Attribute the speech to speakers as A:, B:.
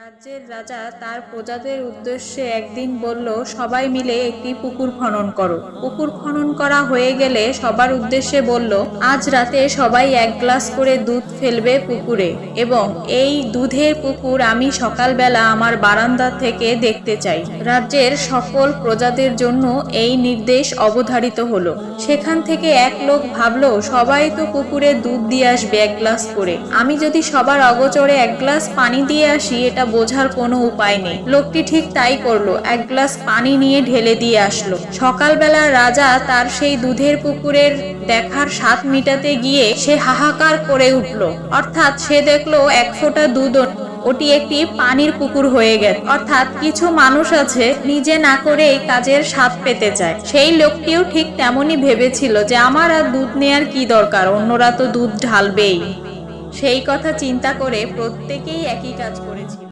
A: রাজ্যের রাজা তার প্রজাদের উদ্দেশ্যে একদিন বলল, সবাই মিলে একটি পুকুর খনন করো। পুকুর খনন করা হয়ে গেলে সবার উদ্দেশ্যে বলল, আজ রাতে সবাই এক গ্লাস করে দুধ ফেলবে পুকুরে এবং এই দুধের পুকুর আমি সকালবেলা আমার বারান্দা থেকে দেখতে চাই। রাজ্যের সকল প্রজাদের জন্য এই নির্দেশ অবধারিত হলো। সেখান থেকে এক লোক ভাবলো, সবাই তো পুকুরে দুধ দিয়ে আসবে এক গ্লাস করে। আমি যদি সবার অগোচরে এক গ্লাস পানি দিয়ে আসি, এটা বোঝার কোনো উপায় নেই। লোকটি ঠিক তাই করল, এক গ্লাস পানি নিয়ে ঢেলে দিয়ে আসলো। সকালবেলা রাজা তার সেই দুধের পুকুরের দেখার স্বাদ মিটাতে গিয়ে সে হাহাকার করে উঠল। অর্থাৎ সে দেখল এক ফোঁটা দুধ ওটি একটি পানির পুকুর হয়ে গেছে। অর্থাৎ কিছু মানুষ আছে, নিজে না করে এই কাজের স্বাদ পেতে চায়। সেই লোকটিও ঠিক তেমনই ভেবেছিল যে আমার আর দুধ নেয়ার কি দরকার, অন্যরা তো দুধ ঢালবেই। সেই কথা চিন্তা করে প্রত্যেকেই একই কাজ করল